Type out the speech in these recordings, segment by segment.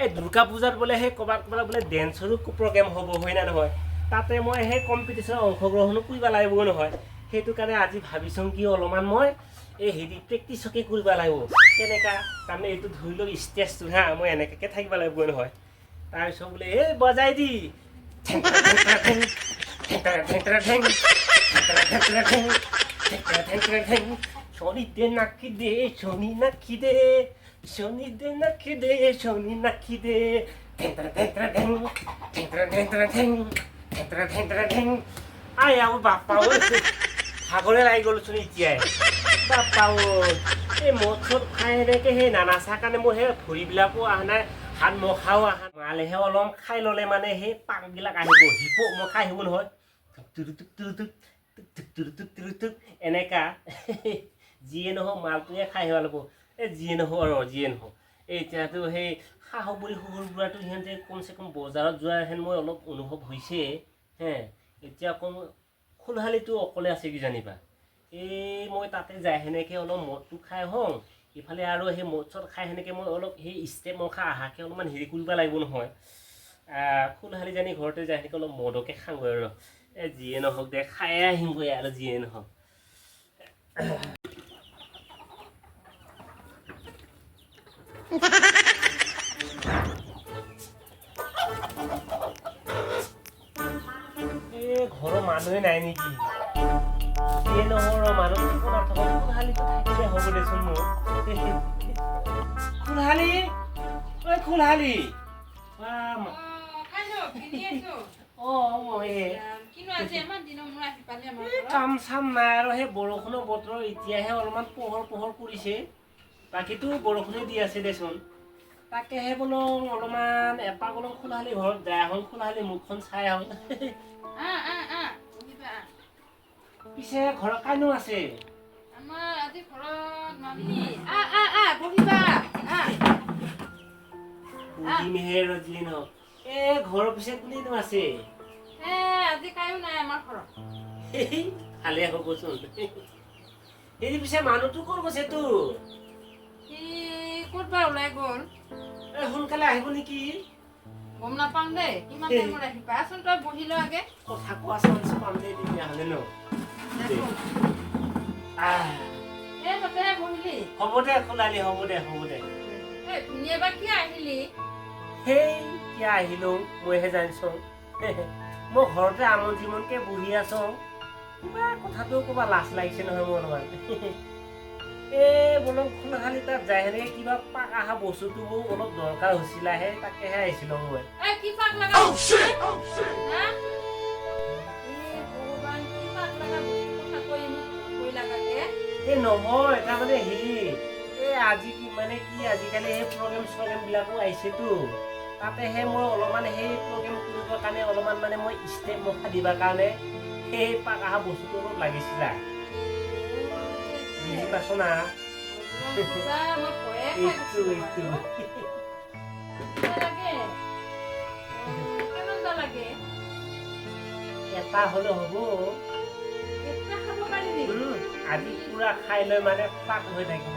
এই দুৰ্গা পূজাত বোলে সেই ক'ৰবাত ক'ৰবাত বোলে ডেন্সৰো প্ৰগ্ৰেম হ'ব হয় নে নহয় তাতে মই সেই কম্পিটিশ্যনত অংশগ্ৰহণো কৰিব লাগিব নহয় সেইটো কাৰণে আজি ভাবিছোঁ কি অলপমান মই এই হেৰি প্ৰেক্টিচকে কৰিব লাগিব কেনেকা তাৰমানে এইটো ধৰি লওক ষ্টেজটো হা মই এনেকুৱাকৈ থাকিব লাগিব নহয় তাৰপিছত বোলে এই বজাই দি ঠেং ঠেং ঠেং ঠেংকেৰা ঠেংকেৰা ঠেং শনিতে নাকি দে নাকি দে দে নাকি দে নাকি দে। শুনি জিয়াই বাপ্পা ও এই মদ খাই এনেকে সেই নানা চাহ কাৰণে মই সেই ভৰিবিলাকো অহা নাই, হাত মখাও আহা মালেহে অলপ খাই ল'লে মানে সেই পাকবিলাক আহিব হিপ খাই আহিব নহয়। এনেকা যিয়ে নহওক মালটোৱে খাই আহিব লাগিব এই যিয়ে নহওক আৰু যিয়ে নহওক এই এতিয়াতো সেই শাহু বুঢ়ী শহুৰ বুঢ়াটো সিহঁতে কমচে কম বজাৰত যোৱা হেন মই অলপ অনুভৱ হৈছে হে এতিয়া অকণ খোলহালিটো অকলে আছে কিজানিবা এই মই তাতে যাই সেনেকৈ অলপ মদটো খাই হওঁ ইফালে আৰু সেই মদ চদ খাই সেনেকৈ মই অলপ সেই ষ্টেপ মখা আহাকৈ অলপমান হেৰি কৰিব লাগিব নহয় খোলহালি জানি ঘৰতে যাই সেনেকৈ অলপ মদকে খাওঁগৈ আৰু যিয়ে নহওক দে খায়ে আহিমগৈ আৰু যিয়ে নহওক। ঘৰৰ মানুহে নাই নেকি? যিয়ে নহওক ৰ মানুহ খোলহালিটো থাকিলে হ'ব দেচোন মোৰ। খোলহালি ঐ খোলহালি বা অ মই কাম চাম নাই আৰু সেই বৰষুণৰ বতৰ এতিয়াহে অলপমান পোহৰ পোহৰ কৰিছে বাকীতো বৰষুণে দি আছে দেচোন। তাকেহে বোলো অলপমান এপাক অলপ খোলাহালি ঘৰত যায় আহোঁ খোলাহালি মুখখন চাই আহোঁ। পিছে ঘৰত কাইনো আছে? যি নহওক এই ঘৰৰ পিছে কোনেনো আছে? ভালে হ'বচোন এই পিছে মানুহটো ক'ত গৈছে তোৰ? ক'তবা ওলাই গ'ল? এই সোনকালে আহিব নেকি? গম নাপাওঁ দেই কিমান টাইমত আচোন তই বহি ল আগে। কথা কোৱা চান্স পাম দেই তেতিয়াহ'লে ন? এই তাতেহে বহিলি। হ'ব দে খোলালি হ'ব দে হ'ব দে। ধুনীয়া কিয় আহিলি? সেই কিয় আহিলো মইহে জানিছোঁ। মই ঘৰতে আমন জিমনকে বহি আছোঁ। কিবা কথাটো ক'বা লাজ লাগিছে নহয় মোৰ অলপমান। এই বোলো খোলাখালি তাত যাই সেনেকে কিবা পাক অহা বস্তুটো মোৰ অলপ দৰকাৰ হৈছিলাহে তাকেহে আহিছিলোঁ মই। এই কি পাক লগা বস্তু? হা? এই ভগৱান, কি পাক লগা বস্তু? কথা কৈ মোক কৈ লাগাকে? এই নহয় তাৰমানে হেৰি এই আজি কি মানে কি আজিকালি সেই প্ৰগ্ৰেম চগ্ৰেমবিলাকো আহিছেতো। তাতেহে মই অলপমান সেই প্ৰগ্ৰেম কৰিবৰ কাৰণে অলপমান মানে মই ষ্টেপ মখা দিবৰ কাৰণে সেই পাক অহা বস্তুটো অলপ লাগিছিলে বুজি পাইছ না? এটা হ'লে হ'ব। আজি পুৰা খাই লৈ মানে পাক হৈ থাকিম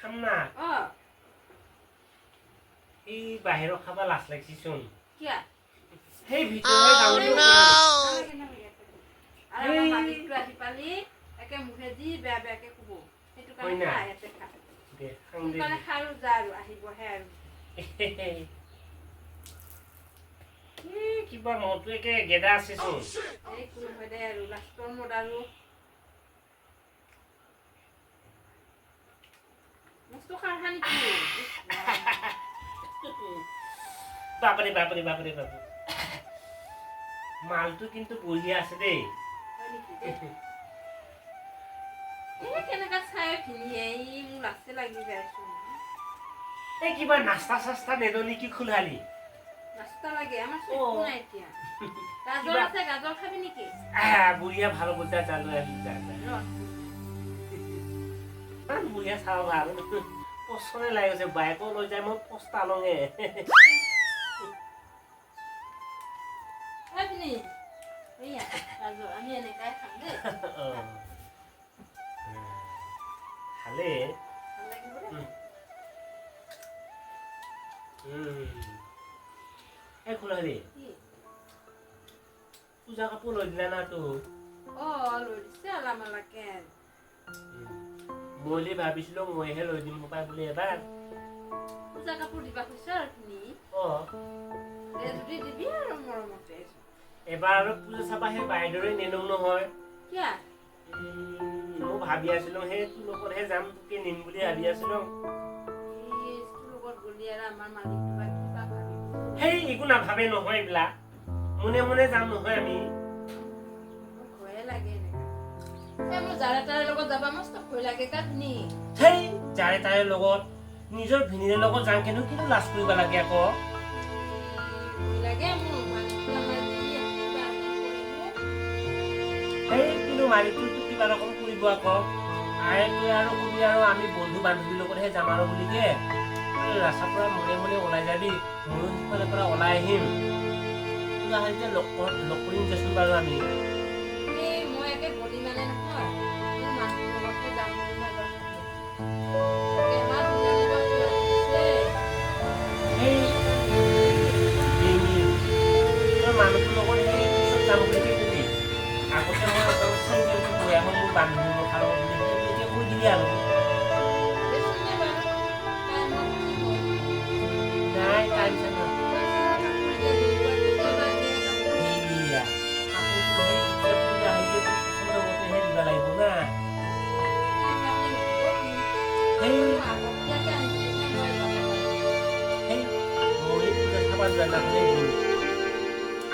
হা খাম না অ। এই বাহিৰত খাব লাজ লাগিছেচোন। কিয়া? সেই ভিতৰলৈ যাবলৈ নালাগে, নালাগে, আৰু এই। আহি পালি একে মুখেদি বেয়া বেয়াকে কব সেইটো কাৰণে না? খা ইয়াতে খা। সোনকালে খা আৰু যা আৰু আহিবহে আৰু। কিবা মনটো একে গেদা আছেচোন। এই কোনো হয় দে আৰু লাষ্টৰ মত আৰু। বাপরে বাপরে বাপরে বাপরে। মাল তো কিন্তু বলিয়ে আছে দেই রে। কিবা নাস্তা চাস্তা নেদো নেকি খোলালি বুঢ়িয়া ভালো বুজা জানো বুঢ়িয়া চাওঁ আৰু পচনে লাগি গৈছে বাইকো লৈ যায় মই পস্তা লঙে। এই ভিনি এইয়া গাজৰ আমি এনেকাই খাম দেই। ভালে। ভালো লাগিব দেই। এই খুলহালি কি? পূজা কাপোৰ লৈ দিলা না তো অ লৈ দিছে আলামালাকে মই বুলি ভাবিছিলো মইহে লৈ দিম পাই বুলি এবাৰ পূজা কাপোৰ দিবা খুজিছ আৰু ভিনি অ যদি দিবি আৰু মৰমতে এবাৰ আৰু পূজা চাবা সেই বাইদেউৰে নেনো নহয় কিয়া মই ভাবি আছিলো সেই তোৰ লগতহে যাম তোকে নিম বুলি ভাবি আছিলো সেই একো নাভাবে নহয় এইবিলাক মনে মনে যাম নহয় আমি জাৰে তাৰে লগত যাবা মস্ত ভয় লাগে কা সেই যাৰে তাৰে লগত নিজৰ ভিনীৰ লগত যাম কিন্তু কিন্তু লাজ কৰিব লাগে আকৌ। লাগে মোৰ কিবা এখন কৰিব সেই কিন্তু মালিকটো কিবা ৰকম কৰিব আকৌ। আই তই আৰু বুলি আৰু আমি বন্ধু বান্ধৱীৰ লগতহে যাম আৰু বুলি কে। তই ৰাস্তাৰ পৰা মনে মনে ওলাই যাবি ময়ো সিফালৰ পৰা ওলাই আহিম। লগ কৰিম দেচোন বাৰু আমি। যোৱা নাছিলে গ'ল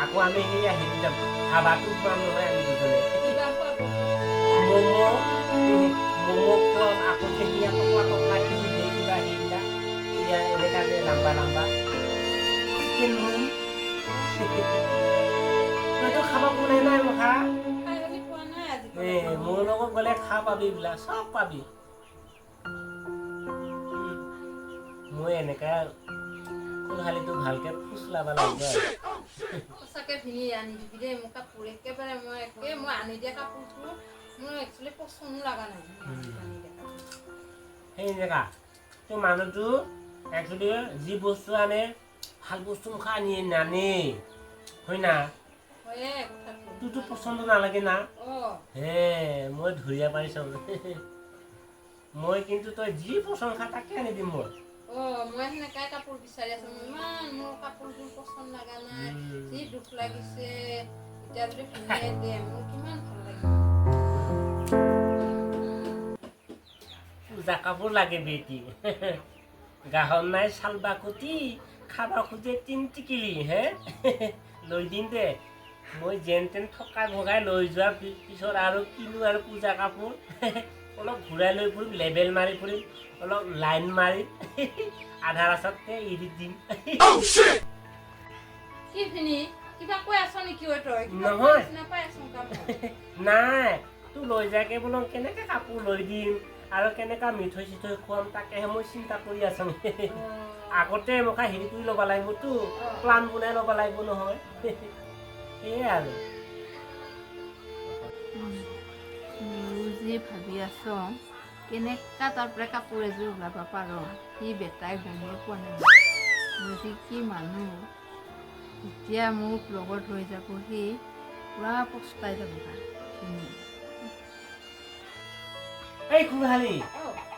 আকৌ আমি সেয়া হেৰি যাম ধাবাটো খোৱাম নহয় আমি দুজনে ম'ম' ম'ম' খুৱাম আকৌ যে সেয়া টকলা টকলা কি যে দিয়ে কিবা সেইবিলাক সেয়া এনেকা যে লাম্বা লাম্বা চিকেন ৰোল তইতো খাব কোনে নাই মখা মোৰ লগত গ'লে খা পাবি এইবিলাক চব পাবি মই এনেকা খালিতো ভালকে ফুচলাব লাগিব আৰু সঁচাকে ভিনি আনি দিবি দেই মোৰ কাপোৰ একেবাৰে মই একে মই আনি দিয়া কাপোৰটো মোৰ একচুৱেলি পচন্দ লগা নাই। সেই জেগা তোৰ মানুহটো একচুৱেলি যি বস্তু আনে ভালো বস্তু মুখা আনি নানে হয় না? তোৰতো পচন্দ নালাগে না? হে মই ধৰিয়া পাৰিছোঁ মই কিন্তু তই যি পচন্দ খা তাকে আনি দিম মই। অঁ মই সেনেকাই কাপোৰ বিচাৰি আছো। ইমান মোৰ কাপোৰযোৰ পচন্দ লগা নাই। যি দুখ লাগিছে। এতিয়া যদি ভিনিয়ে দিয়ে মোৰ কিমান ভালো লাগিব পূজা কাপোৰ লাগে বেটি। গাহৰ নাই চালবা কুটি খাবা খোজে তিন টিকিলি হে? লৈ দিম দে। মই যেন তেন থকাই ভগাই লৈ যোৱাৰ পিছত আৰু কিনো আৰু পূজা কাপোৰ? অলপ ঘূৰাই লৈ ফুৰিম লেবেল মাৰি ফুৰিম অলপ লাইন মাৰি আধা ৰাস্তাতে এৰি দিম। কাপোৰ নাই তোৰ লৈ যাকে বোলো কেনেকে কাপোৰ লৈ দিম আৰু কেনেকা মিঠৈ চিঠৈ খুৱাম তাকেহে মই চিন্তা কৰি আছোঁ। আগতে মোক হেৰি কৰি ল'ব লাগিবতো প্লান বনাই ল'ব লাগিব নহয়। সেয়াই আৰু। যি ভাবি আছ। কেনেকা তাৰ পৰা কাপোৰ এযোৰ ওলাব পাৰ? সি বেটাই গমেই পোৱা নাই। মই যে কি মানুহ? এতিয়া মোক লগত লৈ যাব সি পূৰা পস্তাই যাব এই খুড়ালী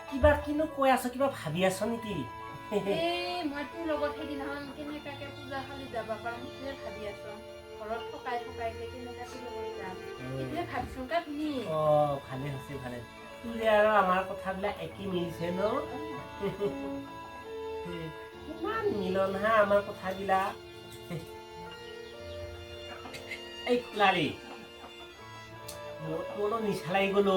কিবা কিনো কৈ আছ কিবা ভাবি আছ নেকি? মই তোৰ লগত সেইদিনাখন কেনেকাকে পূজা খালি যাব পাৰোঁ ভাবি আছো। ঘৰত থকাই থকাইকে কেনেকা তোৰ লগত যাম। সেইটোৱে ভাবিছো কা তুমি অ ভালে হৈছে ভালে। তোৰে আৰু আমাৰ কথাবিলাক একেই মিলিছে ন? কিমান মিলন হা আমাৰ কথাবিলাক? এই খুড়ালী মোৰ নিচা লাগি গ'ল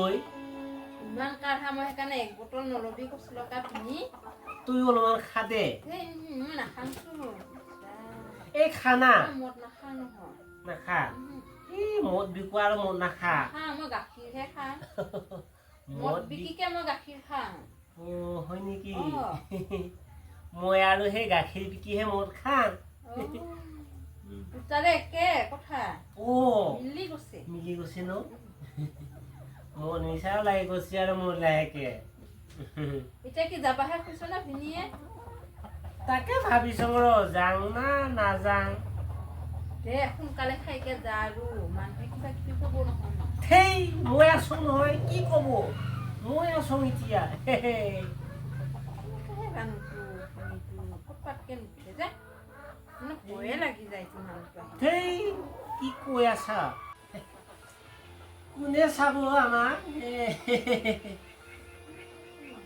ইমান কাঢ়া মই সেইকাৰণে এক বটল নলবি কৈছিলো কা পিনি তুই অলপমান খা দে। মই নাখাওঁছো এই খানা। মদ নাখাওঁ নহয়। নাখা? এই মদ বিকোৱা আৰু মদ নাখা। খাওঁ মই গাখীৰহে খাওঁ মদ বিকিকে মই গাখীৰ খাওঁ অ হয় নেকি? মই আৰু সেই গাখীৰ বিকিহে মদ খাম। দুটাৰে একে কথা। অ। মিলি গৈছে। মিলি গৈছে ন? মোৰ নিচাও লাগি গৈছে আৰু মোৰ লাহেকে। এতিয়া কি যাবাহে কৈছ না ভিনিয়ে? তাকে ভাবিছো ৰ যাওঁ না নাযাওঁ? দে সোনকালে খাইকে যা আৰু। মানুহে কিবা কিবি ক'ব নহয়। ন সেই মই আছো নহয় কি ক'ব? মই আছো এতিয়া যে? মানে। সেই কি কৈ আছা? কোনে চাব আমাক?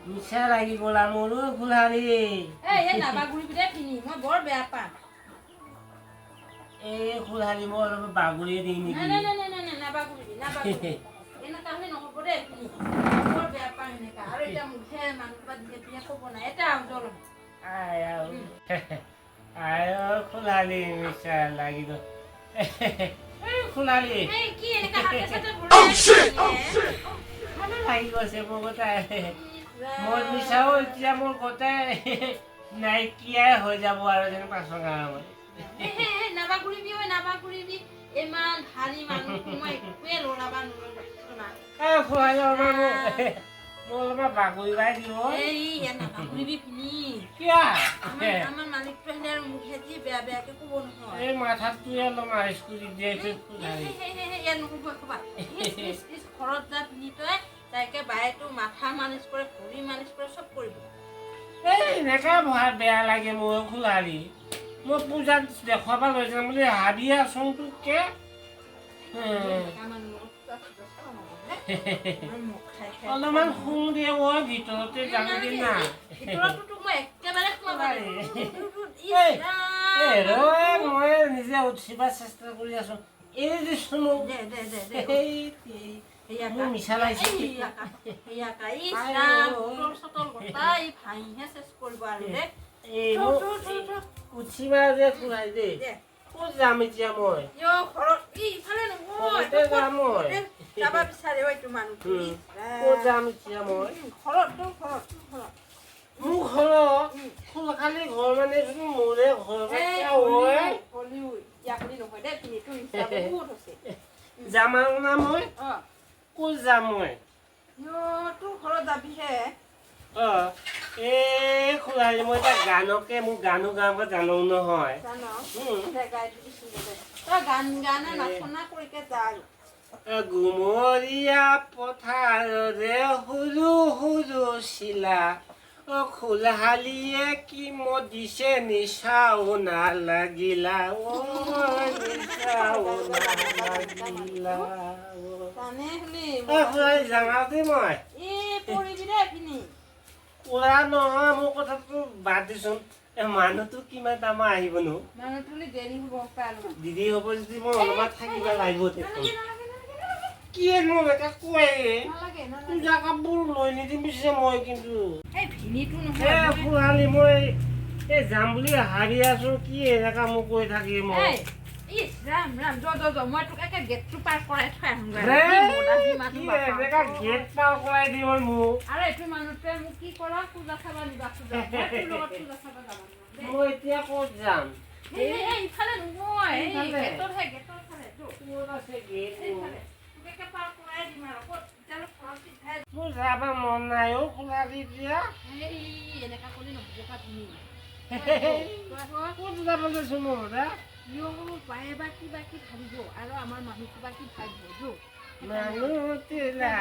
নিচা লাগি গ'লা মোৰো ফুলাৰী এই নাবাগুৰিবি দে ভিনি মই বৰ বেয়া পাওঁ এই ফুলাৰী মই অলপ বাগৰিয়ে দিম নেকি আও আই অ' ফুলাৰী লাগি গৈছে মোৰ গোটাই মোৰ এতিয়া মোৰ গোটাই নাইকিয়াই হৈ যাব আৰু যেন পাছৰ গাঁৱত নাবাগুৰিবি ঐ নাবাগুৰিবি ইমান ভাৰী মানুহ মই একোৱে লৰাবা নোৱাৰো ফুলাৰী অলপমান মোক মোক দিব এই পিনি। কিয়? আমাৰ মালিকটো আহিলে আৰু মুখেদি বেয়া বেয়াকে ক'ব নহয়। এই মাথাটোৱে অলপ কৰি দিয়ে ইয়াত ইচ, ঘৰত যা পিনি তই। তাইকে বায়েতো মাথা মালিচ কৰে ভৰি মালিচ কৰে চব কৰিব। এই এনেকা ভয় বেয়া লাগে মোৰ ফুলাৰী মই পূজাত দেখুৱাব লৈ যাম বুলি ভাবি আছোঁ তোকে খাই অলপমান শুং দিয়ে মই ভিতৰতে যাম দি না। মই নিজে উঠিব চেষ্টা কৰি আছোঁ। এই দিছোঁ মোক মোৰ ঘৰত ফুলখালি ঘৰ মানে মোৰে ঘৰ এই কেতিয়া হয়। যাম মই। তোৰ ঘৰত যাবিহে। অ এই মই এতিয়া গানকে গানো গাব জানো নহয়। গুমৰীয়া পথাৰৰে সৰু সৰু চিলা। অ খুলহালিয়ে কি মদিছে নিচাও নালাগিলা। অ নিচাও নালাগিলা। পুৰা নহয় মোৰ কথাটো বাদ দিচোন এ মানুহটো কিমান টাইমত আহিবনো দিদি হ'ব যদি মই অলপমান থাকিব লাগিব কিয়েনো নালাগে নালাগে পূজা কাপোৰ লৈ নিদিম পিছে মই কিন্তু। ফুৰালি মই এই যাম বুলি ভাবি আছো কি এনেকা মোক কৈ থাকি মই এই, ইচ, ৰাম ৰাম য য য মই তোক একে গেটটো পাৰ কৰাই থৈ আহোঁগৈ হে, কি মদাহী কি মানুহ বাপা। এনেকা গেট পাৰ কৰাই দিব মোক। আৰু এইটো মানুহটোৱে মোক কি কৰা পূজা চাব নিবা পূজা মই তোৰ লগত পূজা চাব যাব পিঠাই মোৰ যাব মন নাই কৰি ইয়ো পায়ে বাকি বাকি ভাবিব আৰু আমাৰ মানুহক বাকি ভাবিব যো। মানুহ তেলা